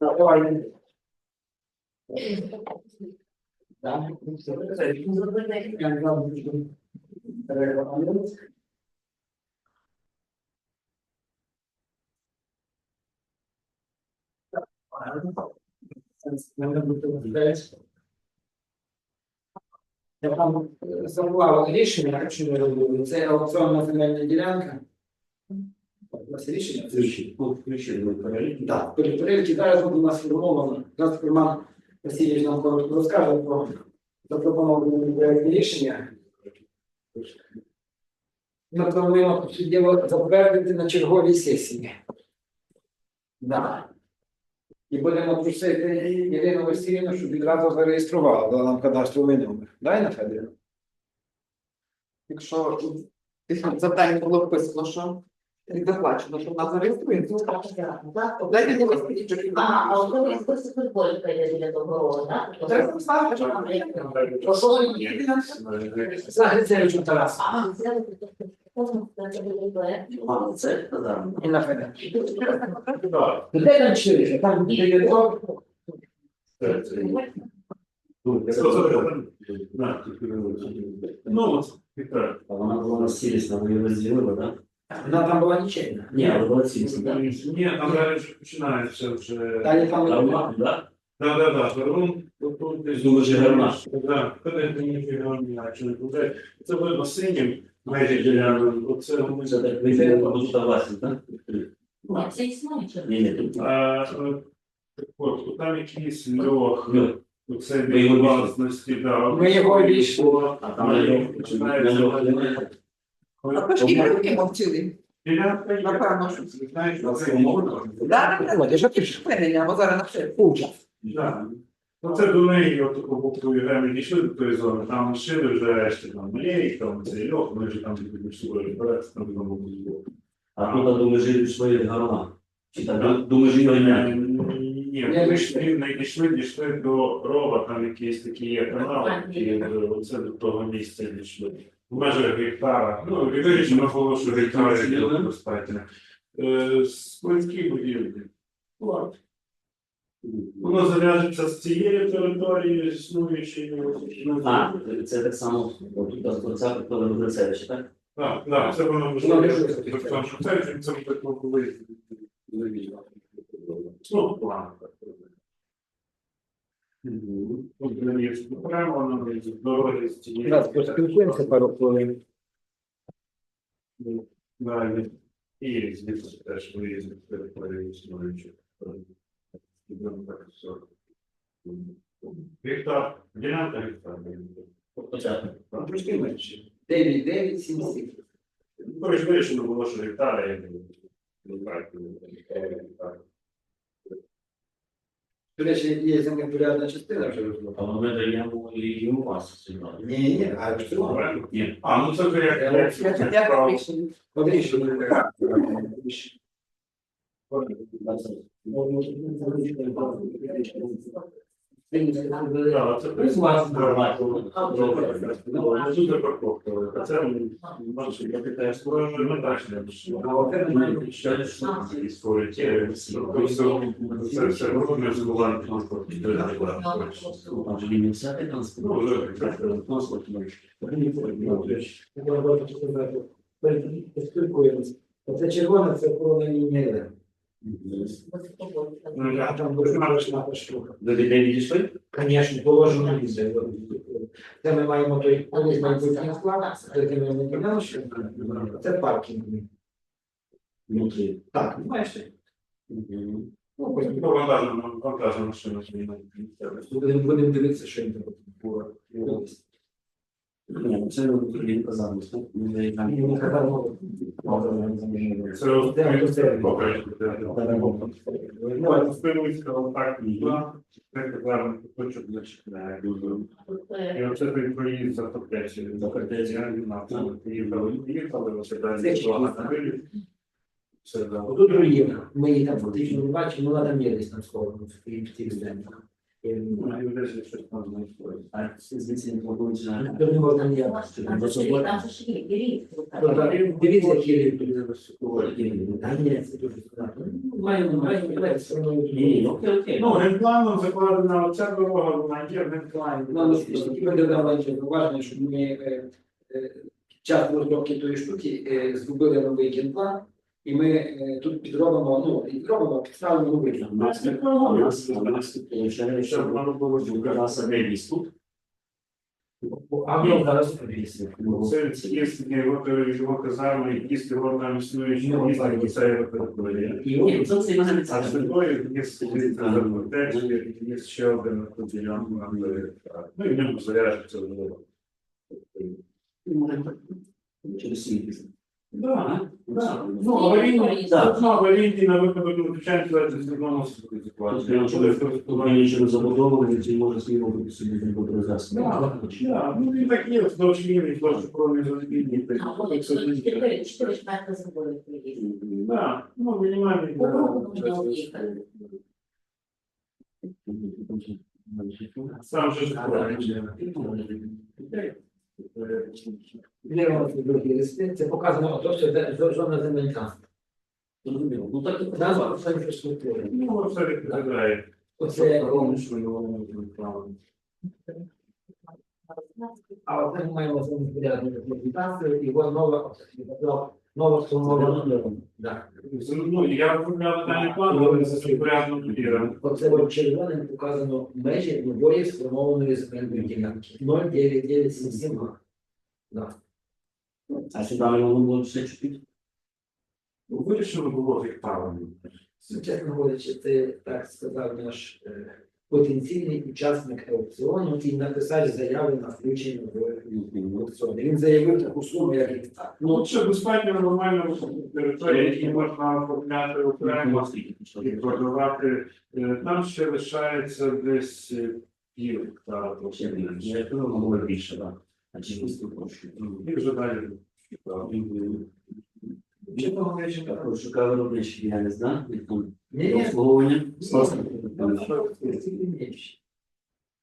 Давай. Я там забував рішення, якщо не робили. Це аукціонна земельна ділянка. Є рішення? Так, перевірки зараз буде у нас сформовано. Зараз Роман Васильович нам розкаже про запропоновані проєктні рішення. Ми плануємо суттєво затвердити на черговій сесії. Да. І будемо просити Ірину Васильівну, щоб відразу зареєструвала, дала нам кадастровий номер. Дай на Федорівну. Якщо завдання було вписано, що не доплачено, що вона зареєструється. Дайте мені розповідь, що Ага, а у тебе є список футболіка йде біля того ролу, так? Треба поставити, що вона Прошу, Загрицевичу Тарас. А, взяли це буде Це да. І на Федорівну. Де там чотири? Там того. Ну, А вона була на цілісна, ви її розділили, так? Вона там була нічейна. Ні, але була цілісна, так? ні, там далі вже починається вже. Далі там вона, так? Да, да, да, Перун, тут десь Дуже гарна. Да, коли ти не фігурні, чи не буде. Це видно синім, межі ділянок, оце ми Це так вийде, тут власне, так? Ні, це існує чи Ні, ні, тут. А, е, От, там якийсь льох, Ну, оце його власності, да. Ми його обійшли. А там нього починається. І руки мовчили. Напевно, що? Да, що бо зараз. Ну, це до неї, от боку ми дійшли до тої зони, там лишили вже ще там млєй, там цей льох, ми вже там пішли розбиратися, там знову було. А тут до межі пішли гарна. Чи там до- межі не? Ні, ми не дійшли, дійшли до рова, там якийсь такий є канал, і е, оце до того місця дійшли. В межах гектара. Ну, що гектара є достатньо. Е, Складські будівлі. От. Воно зав'яжеться з цієї території, існуючої. А, це так само, тут оця приходить до Грицевича, так? Так, так, це воно Воно можливо. Тобто, Це буде коли. Ну, план. Тут не є прямо на дороги з цієї. Раз поспілкуємося пару хвилин. І звідси теж виїздить територію існуючих. Гектар, ділянка. Там Трошки менше. 9, 9, 7, 7. Ну, ж вирішено було, що гектара, я не знаю, гектар. До речі, є землепорядна частина вже розробляна. А ми даємо і у вас сьогодні. Ні, ні, а в що? Ні. А, ну це вже як Я як- Я ж як рішення. Рішення. Так, це присмак нормально. Ну, Дуже. А це бачите, капітан створює ми так не створюють. Це все розуміє згування транспорту. Там же лінія вся транспорт. Ну, вже Транспорт. Поспілкуємося. Оце червона, це корона штука. До людей відійшли? Звісно, положено місце. Це ми маємо той колись майбутній склад, це ми не підемо, що це паркінг. Внутрі. Так, бачите? Ну, потім Ну, вантажна вантажна машина. будемо будемо дивитися, що їм треба було. Ні, ну це він казав, що ми даємо. І не казав, Це? Ну, казав, хочу зачекає. І оце той проїзд за фортецю, за фортецю, я не оце далі. Ми там фактично не бачимо, вона там є десь на сторону в тих землях. А звідси не планується. Тут не можна ніяк. Там же ж- є, рік. Дивіться, які рівні. Ні, Та це дуже складно. Маємо, маємо, все одно. ні, окей, окей. Ну, генпланом закладена оця дорога, вона є в. Ну, тільки ми додали зауваження, що ми е, е, під час розробки тої штуки е, зробили новий генплан, і ми е, тут підробимо, ну, і робимо, підставимо новий У нас не у нас у нас тут виходить, що воно було Була рейс тут. А ми зараз Це є його казарми, якісь його там існуючі місця, це його територія. Ні, це це мене А з тобою є сидіти є ще один поділянку на Ну і в ньому заряджується заряджаться дорога. Через світ. Так, так. Ну, Ну, аварійні, так. ну, аварійні на випадок надзвичайної ситуації з одного Тобто нічого не забудовано, чи може сміло бути собі не буде зараз. Так, ну він так є, вздовж лінії, вздовж крові залізні. Чотири чотири ж метри зробили приїзд. Так, ну мінімальний. По кругу можна об'їхати. Сам же ж Віримо в другі листи. Це показано то, що де- зона земелька. Ну так і Назва це інфраструктури. Ну, все відповідає. Оце ровно, що його не правильно. А от ми маємо з ним порядну нова сформована. Да. Ну, я оформляв даний план, але цим порядком довіра. Оце от червоним показано межі нової сформованої земельної ділянки. 09977 га. Да. А сюди воно було все чути? Ну, Вирішено було гектарами. Ну, Чесно говорячи, це так сказав наш е, потенційний учасник аукціону і написав заяву на включення в аукціон. Він заявив таку суму, як гектар. Ну, це достатньо нормально територія, які можна оформляти окремо і продавати. Е, Там ще лишається десь е, пів гектара. трохи більше. Я думаю, більше, так. А чи виступ прошу? І вже далі. Чесно говорячи, Так, шукаю виробничі діяльність, да? Там ні, ні, обслуговування?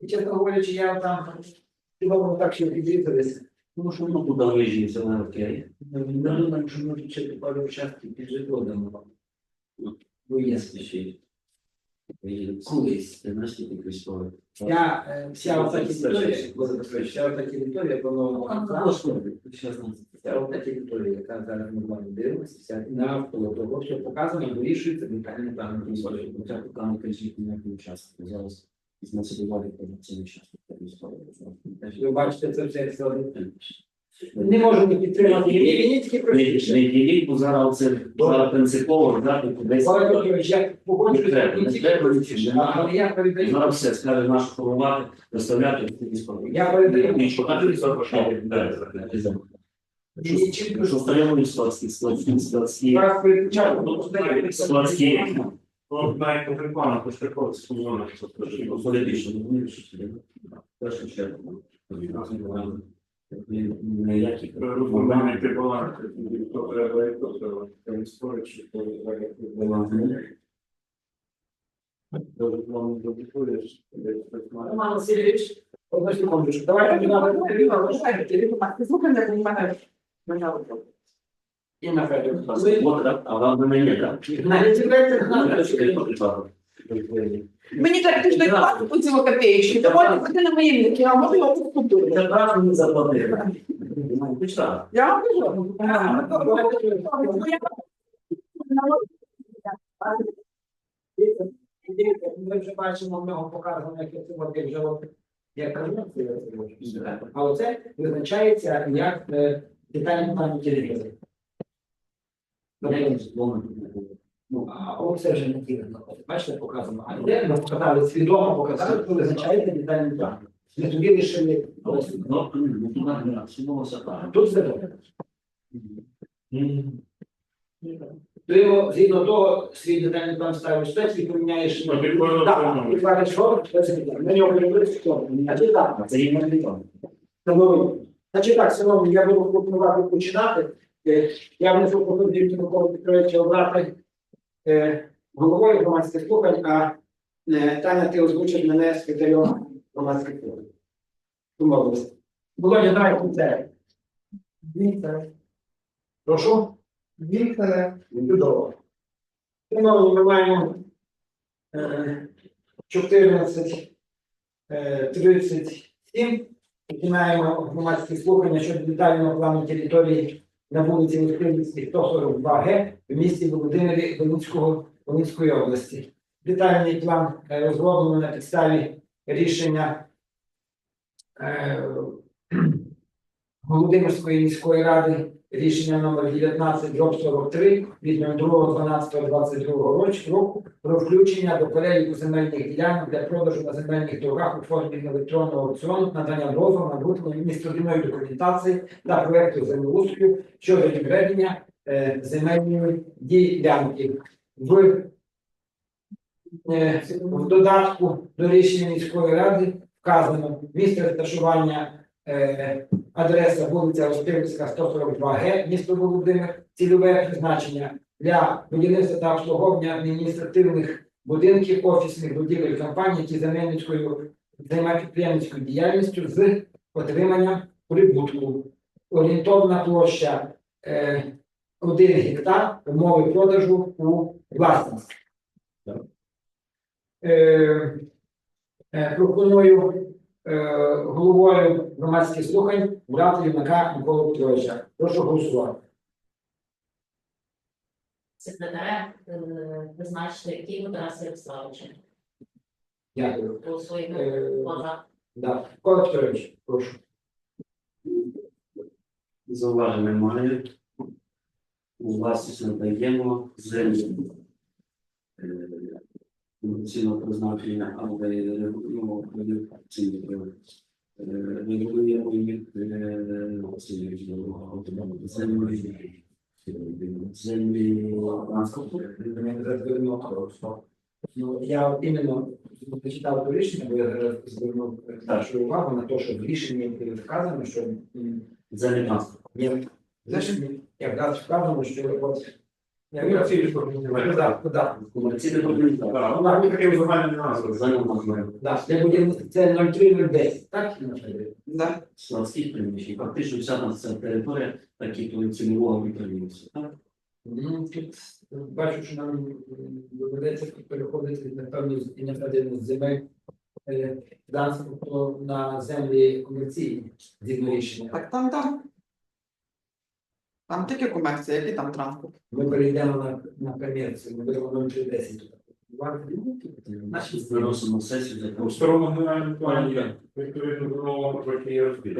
І чесно говорячи, я там хіба так ще підрізалися. Тому що воно туди виїжджає, на окей. Не думаю, що ми ще пару участків під житло дамо. Ну, є Ще Колись. Які військові? Вся, е, вся ота територія, вся ота територія, воно вся ота територія, яка зараз ми вами дивимося, вся навколо того, що показано, вирішується детальний план території. Початку там кажіть ніякий участок. Зараз візьме собі влади про. Ви бачите, це все все. Не можу не підтримати і він тільки Не діліть, бо зараз це зараз принципово, да, тут десь. Павло Петрович, я погоджуюся, Не треба, не треба, не але я передаю. Зараз все скаже наш формувати, доставляти в військові. Я передаю. Мені чітко Що стояли складські, складські, складські, Зараз передачаю, ну, знаю, складські. Ну, навіть по плану, по що скажімо. Політично, ну, що собі, да. В першу чергу. Ніяких. Розуміти баланс, то треба і то треба. Там спорить, що то треба. Роман Васильович, одну секундочку, давайте на Слухай, як у мене мене і на Федору. От, так, а вам не є, так? Навіть зібрайте Мені так ти ж не платить оці копеечки, то можна піти на мої міки, а може його купити. Це правильно не заплатили. Ну. Я вам кажу. ну, Ми вже бачимо, ми його показано, як це як вже як конвенція, а оце визначається як детальний план території. Ну, а оце вже не ті знаходить. Бачите, показано. А де ми показали, свідомо показали, що визначається детальний план. Ми тобі не судилося так. Тут все добре. Ти його згідно того, свій детальний план ставиш теж і поміняєш. Ну, Так, і кажеш, що це не Ми що Значить так, це є значить так, я буду пропонувати починати. Е, Я внесу пропозицію Миколи Петровича обрати головою громадських слухань, а Е, Таня, ти озвучиш мене секретарем громадських форумів. Домовилися. Володя, давай це. Віктор. Прошу. Віктор. Чудово. Шановні, ми маємо е, 14, е, 37. Починаємо громадські слухання щодо детального плану території на вулиці Литвинській 142 Г в місті Володимирі Волинського Волинської області. Детальний план е, розроблено на підставі рішення е, Володимирської міської ради рішення номер 19 дроб 43 від 02.12.22 року про включення до переліку земельних ділянок для продажу на земельних торгах у формі електронного аукціону надання дозволу на виготовлення містобудівної документації та проекту землеустрою щодо відведення е, земельної ділянки. В, е, в додатку до рішення міської ради вказано місце розташування е, адреса вулиця Ростилівська, 142 Г, місто Володимир, цільове призначення для будівництва та обслуговування адміністративних будинків, офісних будівель компаній, які земельницькою займають підприємницькою діяльністю з отриманням прибутку. Орієнтовна площа е, 1 гектар, умови продажу у власність. Е, е, пропоную головою громадських слухань брати юнака Микола Петровича. Прошу голосувати. Секретарем е, призначити Києву Тараса Ярославовича. Дякую. Своїм Е, да. Микола Петрович, прошу. Зауважень немає. У власність надаємо землю е, призначення, але ну, ці е, регулюємо їх е, землі землі транспорту. Ну, я іменно почитав то рішення, бо я звернув вашу увагу на те, що в рішенні вказано, що Землі транспорту. є в рішенні вказано, що от документ. Так, ну, так, такі загальні назви. Землі Да, для будівництва це 03010, так? Наталія? Да. приміщень. Фактично вся наша територія, так і цільового підприємства. Так? Ну, тут бачу, що нам доведеться переходити, і напевно з земель е, на землі комерційні згідно рішення. Так там там. Там тільки комерція, який там транспорт. Ми перейдемо на, на комерцію, ми беремо 0310 тут. Значить, виносимо сесію для У щоб старому генеральному плані відповідно до нового трохи є розбір.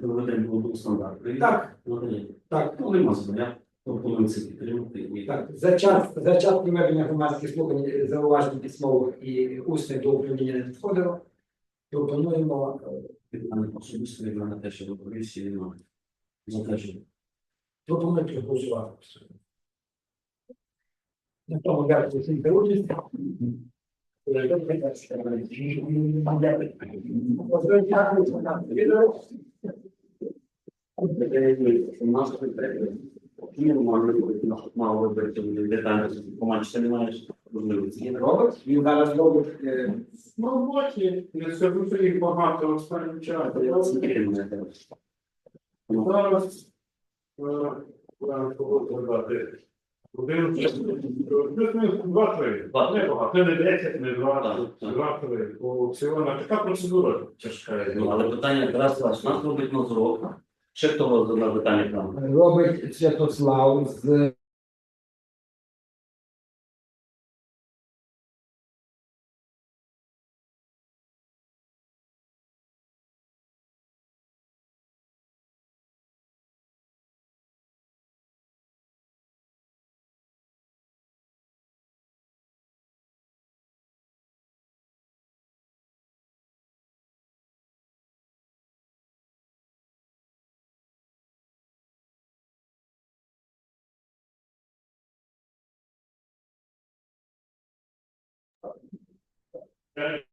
проведемо був стандарт. Так, Ну, так, Ну, нема я пропоную це підтримати. і так. За час, за час проведення громадських слухань е, зауважень письмових і усних до управління не надходило. Пропонуємо е, особисто мене те, що до комісії ну, за те, що пропонуємо проголосувати. На тому дякую всім за участь. у нас не можна мало робити детально, поманче не маєш можливості. Робить, він зараз робить е, В роботі, не скажу, що їх багато останнім часом. Я це підтримую теж. Ну, Зараз е, е, плюс-мінус два-три. Не Так, так. Така процедура тяжка. Ну, але питання якраз ваш. Нас робить Назрок. Ще хто задав питання там? робить Святослав з Е,